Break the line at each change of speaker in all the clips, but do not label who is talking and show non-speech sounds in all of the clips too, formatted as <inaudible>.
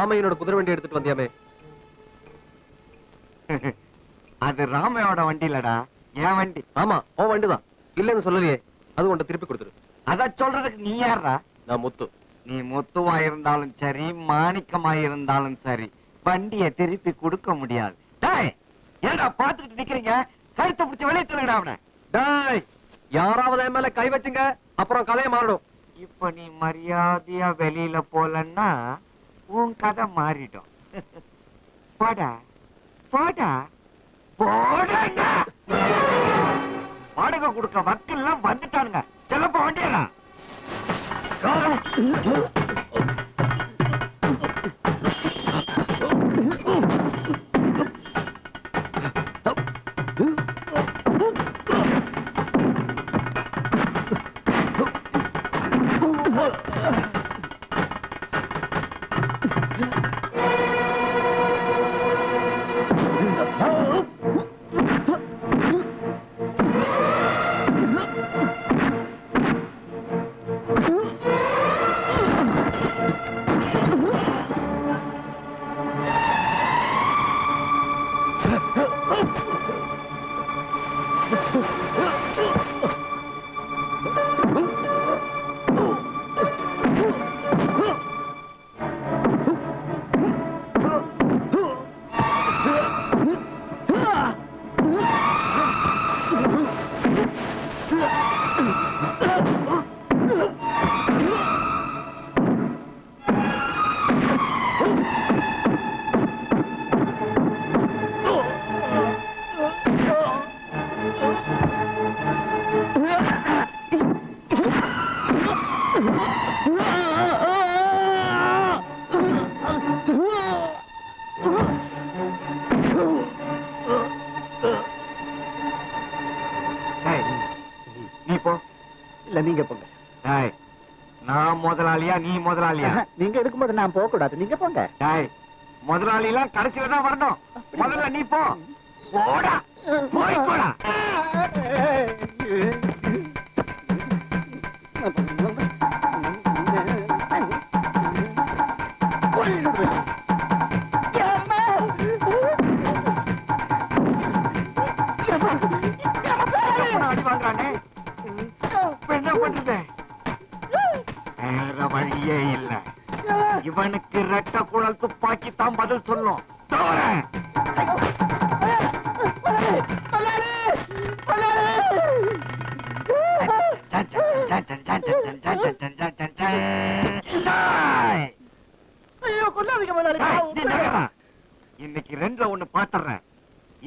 ராமையனோட குதிரை வண்டி எடுத்துட்டு வந்தியாமே <laughs>
அது ராமையோட வண்டி இல்லடா என் வண்டி
ஆமா ஓ வண்டி தான் இல்லன்னு சொல்லலையே அது உன்ட்ட திருப்பி கொடுத்துரு
அத சொல்றதுக்கு நீ யாரா
நான் முத்து
நீ முத்துவா இருந்தாலும் சரி மாணிக்கமா இருந்தாலும் சரி வண்டிய திருப்பி கொடுக்க முடியாது டாய் ஏடா பாத்துக்கிட்டு நிக்கிறீங்க கழுத்தை பிடிச்ச வெளியே தள்ளுடா அவன
டாய் யாராவது என் மேல கை வச்சுங்க அப்புறம் கதையை மாறிடும்
இப்ப நீ மரியாதையா வெளியில போலன்னா உன் கதை மாறிடும் போடா போடா போடாங்க வாடகை கொடுக்க வக்கெல்லாம் வந்துட்டானுங்க செல்லப்ப
வண்டியலாம் நீங்க போங்க
நான் முதலாளியா நீ முதலாளியா
நீங்க இருக்கும்போது நான் போக கூடாது நீங்க போங்க
முதலாளி எல்லாம் கடைசியில தான் வரணும் முதல்ல நீ போடா போய் போடா பதில் சொல்லும் இன்னைக்கு ரெண்டு ஒண்ணு பாத்துறேன்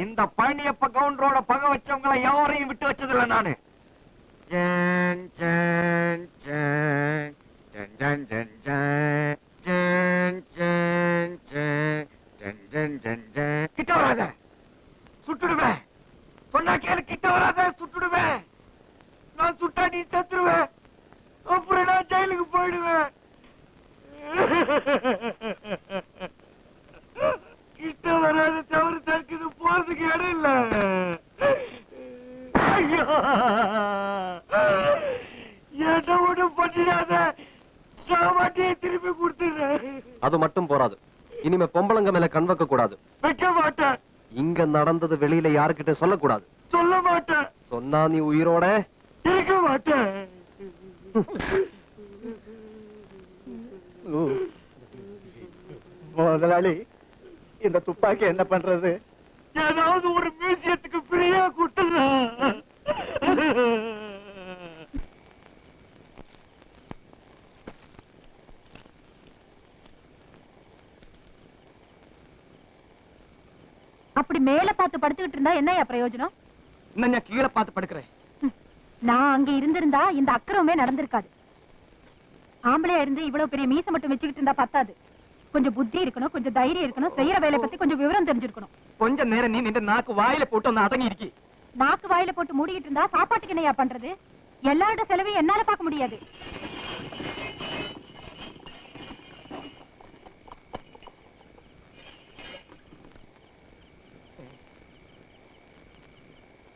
இந்த பழனியப்ப கவுண்டரோட பக வச்சவங்களை யாரையும் விட்டு வச்சதில்ல நானு ஜன் ஜன் ஜன் ஜன் ஜன் ஜன் சொன்னா கேளு கிட்ட வராத சுட்டுடுவேன் நான் சுட்டா நீ செத்துருவேன் அப்புறம் நான் ஜெயிலுக்கு போயிடுவேன் கிட்ட வராத சவறு தடுக்குது போறதுக்கு இடம் இல்ல ஐயோ என்ன ஒண்ணும் திருப்பி கொடுத்துடுறேன்
அது மட்டும் போறாது இனிமே பொம்பளங்க மேல கண் வைக்க கூடாது
வைக்க மாட்டேன்
இங்க நடந்தது வெளியில யாருக்கிட்ட சொல்லக்கூடாது
சொல்ல மாட்டேன்
சொன்னா நீ உயிரோட
இருக்க மாட்டேன்
முதலாளி இந்த துப்பாக்கி என்ன பண்றது
ஏதாவது ஒரு மியூசியத்துக்கு
பிரியா கூட்டுறேன் பார்த்து படுத்துக்கிட்டு இருந்தா என்ன பிரயோஜனம்
இன்னும் நான் கீழே பார்த்து படுக்கிறேன்
நான் அங்க இருந்திருந்தா இந்த அக்கறவுமே நடந்திருக்காது ஆம்பளையா இருந்து இவ்வளவு பெரிய மீசை மட்டும் வச்சுக்கிட்டு இருந்தா பத்தாது கொஞ்சம் புத்தி இருக்கணும் கொஞ்சம் தைரியம் இருக்கணும் செய்யற வேலை பத்தி கொஞ்சம் விவரம் தெரிஞ்சிருக்கணும்
கொஞ்ச நேரம் நீ நின்று நாக்கு வாயில போட்டு வந்து அடங்கி இருக்கி
நாக்கு வாயில போட்டு மூடிக்கிட்டு இருந்தா சாப்பாட்டுக்கு என்னையா பண்றது எல்லாரோட செலவையும் என்னால பார்க்க முடியாது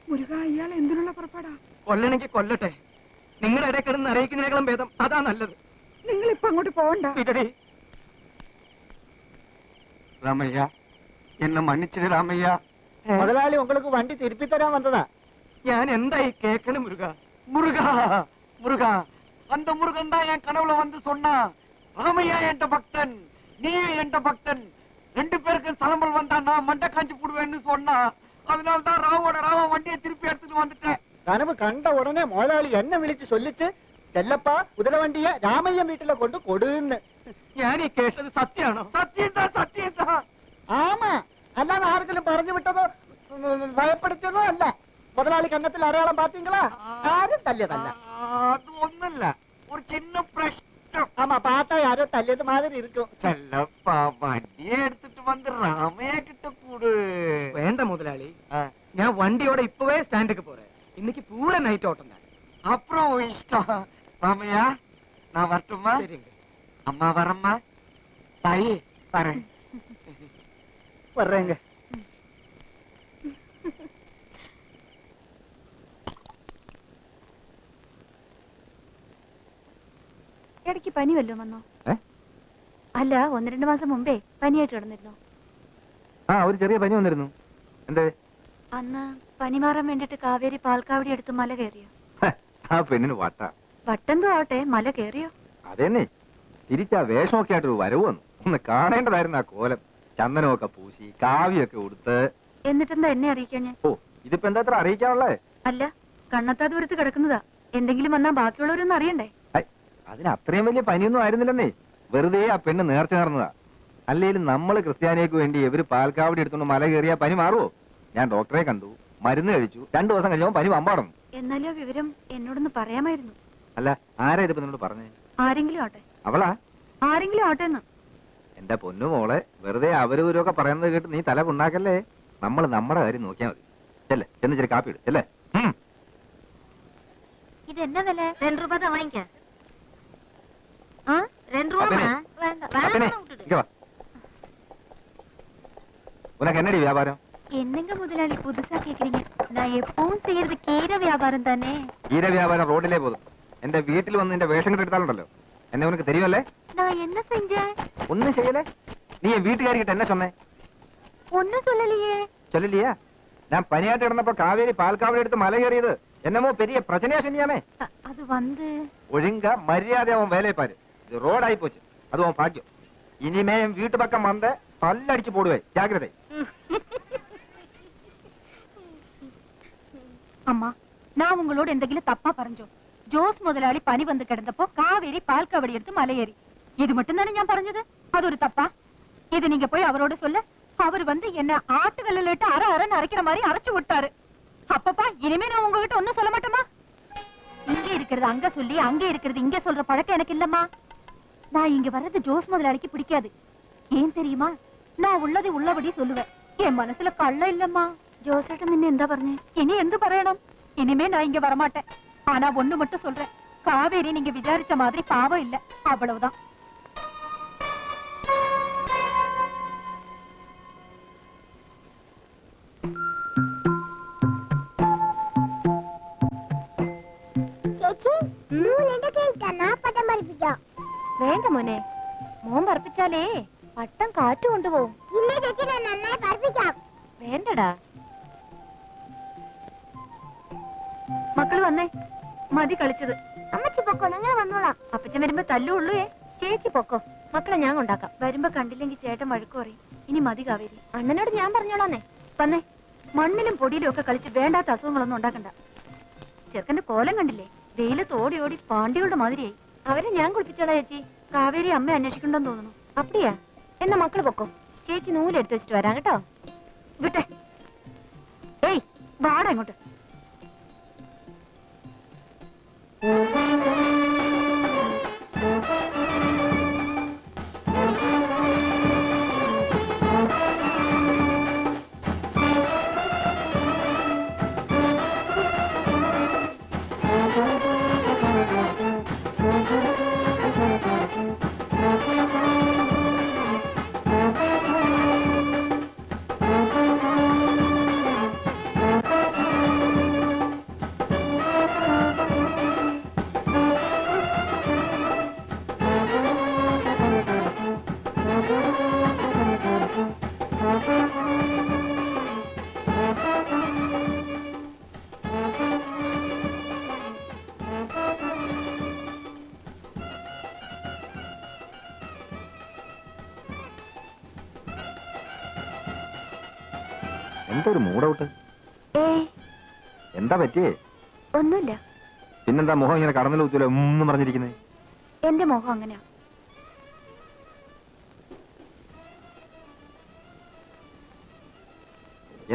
മുരുക എന്തിനുള്ള പുറപ്പാടാ
കൊല്ലണെങ്കിൽ കൊല്ലട്ടെ നിങ്ങളുടെ ഇടയിൽ കിടന്ന് അറിയിക്കുന്നതിനേക്കാളും അതാ നല്ലത്
നിങ്ങൾ അങ്ങോട്ട് പോകണ്ട
ഇടടി
ராமையா என்ன மன்னிச்சிடு ராமையா
முதலாளி உங்களுக்கு வண்டி திருப்பி
ഞാൻ എന്തായി കേക്കണം മുരുക മുരുക മുരുക அந்த முருகன் தான் என் கனவுல வந்து சொன்னா ராமையா என்ற பக்தன் நீ என்ற பக்தன் ரெண்டு பேருக்கு சலம்பல் வந்தா நான் மண்டை சொன்னா அதனால தான் ராவோட ராவ வண்டியை திருப்பி எடுத்துட்டு வந்துட்டேன்
கனவு கண்ட உடனே முதலாளி என்ன விழிச்சு சொல்லிச்சு செல்லப்பா குதிரை வண்டிய ராமையன் வீட்டுல கொண்டு
கொடுன்னு ഞാനീ കേട്ടത് സത്യമാണോ സത്യം സത്യം
ആമാ അല്ലാതെ ആർക്കെങ്കിലും പറഞ്ഞു വിട്ടതോ ഉം, ഭയപ്പെടുത്തിയതോ അല്ല മുതലാളി കന്നത്തിൽ അടയാളം പാത്തീങ്കളാ ആരും തല്ലിയതല്ല
അത് ഒന്നല്ല ഒരു ചിന്ന പ്രശ്നം
ஆமா பார்த்தா யாரோ தள்ளியது மாதிரி இருக்கும்
செல்லப்பா வண்டியை எடுத்துட்டு வந்து ராமையா கிட்ட கூடு
വേണ്ട മുതലാളി ഞാൻ വണ്ടിയോടെ இப்பவே സ്റ്റാൻഡിക്ക് പോറേ ഇന്നിക്ക് പൂര நைட் ഓട്ടം தான்
அப்புறம் இஷ்டம் ராமையா நான் வரட்டுமா
சரிங்க
அம்மா வரம்மா தாயி வரேன்
வர்றேங்க
ഇടയ്ക്ക് പനി വല്ലോ വന്നോ അല്ല ഒന്ന് രണ്ട് മാസം മുമ്പേ പനിയായിട്ട് കിടന്നിരുന്നു
ആ ഒരു ചെറിയ പനി വന്നിരുന്നു എന്തേ
അന്ന് പനി മാറാൻ വേണ്ടിട്ട് കാവേരി പാൽക്കാവടി എടുത്ത് മല കയറിയോ
ആ പെണ്ണിന് വട്ട
വട്ടെന്തോ ആവട്ടെ മല കയറിയോ
അതെന്നെ തിരിച്ചാ വേഷമൊക്കെ ആയിട്ട് ഒരു വരവ് വന്നു ഒന്ന് കാണേണ്ടതായിരുന്നു ആ കോലം ചന്ദനമൊക്കെ പൂശി കാവിയൊക്കെ ഉടുത്ത്
എന്നിട്ടെന്താ എന്നെ ഞാൻ
ഓ ഇതിപ്പോ എന്താ അറിയിക്കാനുള്ളേ
അല്ല കണ്ണത്താ ദൂരത്ത് കിടക്കുന്നതാ എന്തെങ്കിലും വന്നാ ബാക്കിയുള്ളവരൊന്നും അറിയണ്ടേ
അതിന് അത്രയും വലിയ പനിയൊന്നും ആയിരുന്നില്ലെന്നേ വെറുതെ ആ പെണ്ണ് നേർച്ച നേർന്നതാ അല്ലെങ്കിലും നമ്മൾ ക്രിസ്ത്യാനിക്ക് വേണ്ടി ഇവര് പാൽക്കാവടി എടുത്തോണ്ട് മല കയറിയ പനി മാറുവോ ഞാൻ ഡോക്ടറെ കണ്ടു മരുന്ന് കഴിച്ചു രണ്ടു ദിവസം കഴിഞ്ഞപ്പോ പനി വമ്പാടുന്നു
എന്നാലും വിവരം എന്നോടൊന്ന് പറയാമായിരുന്നു
അല്ല ആരാ ഇതിപ്പോ നിന്നോട് പറഞ്ഞേ
ആരെങ്കിലും ആട്ടെ
അവളാ
ആരെങ്കിലും ആട്ടെ എന്ന്
എന്റെ പൊന്നു മോളെ വെറുതെ അവരവരൊക്കെ പറയുന്നത് കേട്ട് നീ തല പുണ്ണാക്കല്ലേ നമ്മൾ നമ്മുടെ കാര്യം നോക്കിയാൽ മതി ചെല്ലേ ചെന്ന് ചെറിയ കാപ്പി ഇടും ചെല്ലേ
ഇതെന്നെ വില രണ്ട് രൂപ വാങ്ങിക്കാം
എന്നടി
വ്യാപാരം வேண்டாம்
മുതലാളി என்னடி வியாபாரம்
என்னங்க முதலாளி புதுசா கேக்குறீங்க நான் எப்பவும்
കീര വ്യാപാരം റോഡിലേ പോകും എന്റെ വീട്ടിൽ വന്ന് എന്റെ വേഷം കെട്ടി എടുത്താലുണ്ടല്ലോ എന്നെ ഉനക്ക്
തരുമല്ലേ
ഒന്നും ചെയ്യലേ നീ എൻ വീട്ടുകാരിക്കിട്ട് എന്നെ ചൊന്നേ
ഒന്നും சொல்லலையே
ചൊല്ലില്ലയാ ഞാൻ പനിയായിട്ട് കിടന്നപ്പോ കാവേരി പാൽക്കാവിലെ എടുത്ത് മല കയറിയത് എന്നമോ പെരിയ പ്രചനയാ ശനിയാമേ
അത് വന്ന് வந்து
മര്യാദ மரியாதை அவன் இது ரோடாகி போச்சு அது உன் பாக்கியம் இனிமே என் வீட்டு பக்கம் வந்த பல்லடிச்சு போடுவேன் ஜாக்கிரதை
அம்மா நான் உங்களோட எந்தகில தப்பா பறஞ்சோம் ஜோஸ் முதலாளி பனி வந்து கிடந்தப்போ காவேரி பால்காவடி எடுத்து மலையேறி இது மட்டும் தானே ஞான் பறஞ்சது அது ஒரு தப்பா இது நீங்க போய் அவரோட சொல்ல அவர் வந்து என்ன ஆட்டுகள்ல இட்டு அரை அறன்னு அரைக்கிற மாதிரி அரைச்சு விட்டாரு அப்பப்பா இனிமே நான் உங்ககிட்ட ஒன்னும் சொல்ல மாட்டேமா இங்க இருக்கிறது அங்க சொல்லி அங்க இருக்கிறது இங்க சொல்ற பழக்கம் எனக்கு இல்லம்மா நான் இங்க வர்றது ஜோஸ் முதலாளிக்கு பிடிக்காது ஏன் தெரியுமா நான் உள்ளதை உள்ளபடி சொல்லுவேன் என் மனசுல கள்ள இல்லம்மா ജോസേട്ടൻ നിന്നെ എന്താ പറഞ്ഞേ இனி എന്ത് പറയണം இனிமே நான் இங்க வரமாட்டேன் ஆனா ஒண்ணு மட்டும் சொல்றேன் காவேரி நீங்க விசாரிச்ச மாதிரி பாவம் இல்ல அவ்வளவுதான் വേണ്ട മോനെ മോൻ പറപ്പിച്ചാലേ പട്ടം കാറ്റ് കൊണ്ടുപോകും വേണ്ടടാ മക്കള് വന്നേ മതി കളിച്ചത്
അമ്മച്ചി പൊക്കോ ഞങ്ങൾ വന്നോളാം
അപ്പച്ചൻ വരുമ്പോ തല്ലുള്ളൂ ചേച്ചി പൊക്കോ മക്കളെ ഞാൻ കൊണ്ടാക്കാം വരുമ്പോ കണ്ടില്ലെങ്കിൽ ചേട്ടൻ വഴുക്കോറി ഇനി മതി കാവേരി അണ്ണനോട് ഞാൻ പറഞ്ഞോളാന്നേ വന്നേ മണ്ണിലും പൊടിയിലും ഒക്കെ കളിച്ച് വേണ്ടാത്ത അസുഖങ്ങളൊന്നും ഉണ്ടാക്കണ്ട ചെറുക്കന്റെ കോലം കണ്ടില്ലേ വെയിലത്ത് ഓടി ഓടി പാണ്ഡികളുടെ മാതിരിയായി അവരെ ഞാൻ കുളിപ്പിച്ചോളാ ചേച്ചി കാവേരി അമ്മ അന്വേഷിക്കണ്ടെന്ന് തോന്നുന്നു അപ്പടിയാ എന്നാ മക്കള് പൊക്കോ ചേച്ചി നൂലെടുത്ത് വെച്ചിട്ട് വരാം കേട്ടോ വിട്ടെ ഏയ് വാടാ ഇങ്ങോട്ട്
എന്താ പറ്റിയേ
ഒന്നുമില്ല
പിന്നെന്താ മുഖം ഇങ്ങനെ കടന്നിൽ കുത്തിയല്ലോ ഒന്നും പറഞ്ഞിരിക്കുന്നത്
എന്റെ മുഖം അങ്ങനെയാ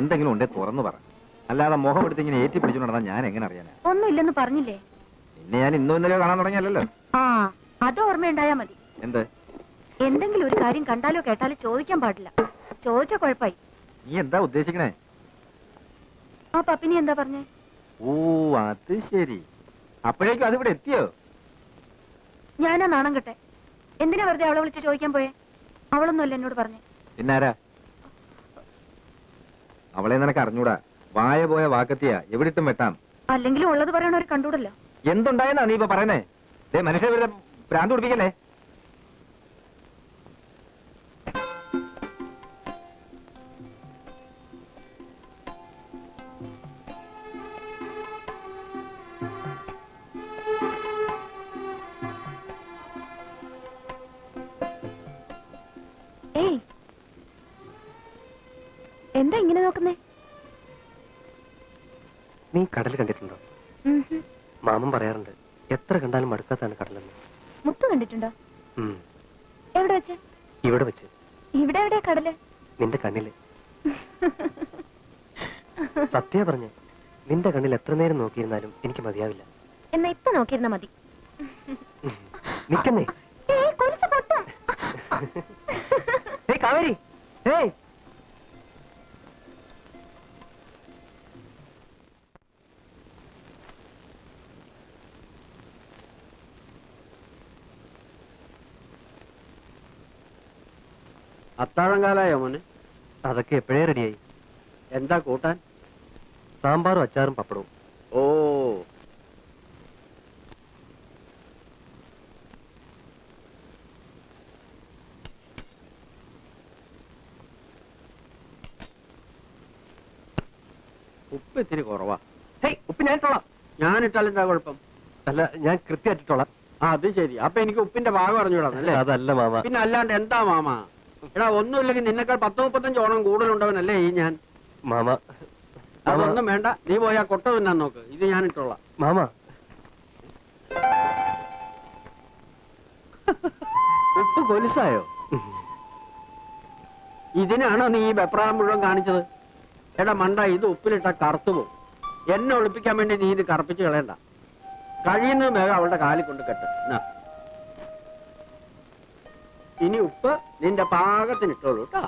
എന്തെങ്കിലും ഉണ്ടേ തുറന്നു പറ അല്ലാതെ മുഖം എടുത്ത് ഇങ്ങനെ ഏറ്റി പിടിച്ചു നടന്നാ ഞാൻ എങ്ങനെ അറിയാനാ
ഒന്നുമില്ലെന്ന് പറഞ്ഞില്ലേ
പിന്നെ ഞാൻ ഇന്നും ഇന്നലെ കാണാൻ തുടങ്ങിയല്ലോ
ആ അത് ഓർമ്മയുണ്ടായാ മതി
എന്ത്
എന്തെങ്കിലും ഒരു കാര്യം കണ്ടാലോ കേട്ടാലോ ചോദിക്കാൻ പാടില്ല ചോദിച്ച കൊഴപ്പായി
നീ എന്താ ഉദ്ദേശിക്കണേ
ആ പപ്പിനി എന്താ പറഞ്ഞേ
ഓ അത് ശരി അപ്പോഴേക്കും അതിവിടെ എത്തിയോ
ഞാനാ നാണം കെട്ടെ എന്തിനാ വെറുതെ അവളെ വിളിച്ച് ചോദിക്കാൻ പോയെ അവളൊന്നുമല്ല എന്നോട് പറഞ്ഞു
പിന്നാരാ അവളെ നിനക്ക് അറിഞ്ഞൂടാ വായ പോയ വാക്കത്തിയാ എവിടിട്ടും വെട്ടാം
അല്ലെങ്കിലും ഉള്ളത് പറയണവർ കണ്ടൂടല്ലോ
എന്തുണ്ടായെന്നാ നീ ഇപ്പൊ പറയണേ മനുഷ്യ ഭ്രാന്ത് പിടിപ്പിക്കല്ലേ
ഇങ്ങനെ നോക്കുന്നേ
നീ കടൽ കണ്ടിട്ടുണ്ടോ മാമൻ പറയാറുണ്ട് എത്ര കണ്ടാലും മടുക്കാത്താണ് കടലെന്ന്
മുത്തു കണ്ടിട്ടുണ്ടോ എവിടെ വെച്ച്
ഇവിടെ വെച്ച്
ഇവിടെ എവിടെ കടല്
നിന്റെ കണ്ണില് സത്യ പറഞ്ഞ നിന്റെ കണ്ണിൽ എത്ര നേരം നോക്കിയിരുന്നാലും എനിക്ക് മതിയാവില്ല
എന്നാ ഇപ്പൊ നോക്കിയിരുന്ന മതി
നിക്കുന്നേ
കൊലിച്ചു പൊട്ടും
കാവേരി ഏയ്
അത്താഴം കാലായോ മോനെ
അതൊക്കെ എപ്പോഴേ റെഡിയായി
എന്താ കൂട്ടാൻ
സാമ്പാറും അച്ചാറും പപ്പടവും
ഓ ഉപ്പ് ഇത്തിരി കുറവാ
ഹേയ് ഉപ്പ് ഞാൻ ഇട്ടോളാം
ഞാൻ ഇട്ടാൽ എന്താ കുഴപ്പം
അല്ല ഞാൻ കൃത്യമായിട്ടിട്ടോളാം
ആ അത് ശരി അപ്പൊ എനിക്ക് ഉപ്പിന്റെ ഭാഗം അല്ലേ
അതല്ല മാമ
പിന്നെ അല്ലാണ്ട് എന്താ മാമ എടാ ഒന്നുമില്ലെങ്കിൽ നിന്നെക്കാൾ പത്ത് മുപ്പത്തഞ്ച് ഓണം കൂടുതലുണ്ടവനല്ലേ ഈ ഞാൻ
മാമ
അതൊന്നും വേണ്ട നീ പോയാ കൊട്ട തിന്നാൻ നോക്ക് ഇത് ഞാൻ ഇട്ടോളാം
മാമ
ഉപ്പ് കൊലുസായോ ഇതിനാണോ നീ ഈ വെപ്രാളം മുഴുവൻ കാണിച്ചത് എടാ മണ്ട ഇത് ഉപ്പിലിട്ട കറുത്തു പോകും എന്നെ ഒളിപ്പിക്കാൻ വേണ്ടി നീ ഇത് കറുപ്പിച്ച് കളയണ്ട കഴിയുന്നതും വേഗം അവളുടെ കാലിൽ കൊണ്ട് കെട്ടാ ഇനി ഉപ്പ് നിന്റെ പാകത്തിന് ഇട്ടോളൂ കേട്ടോ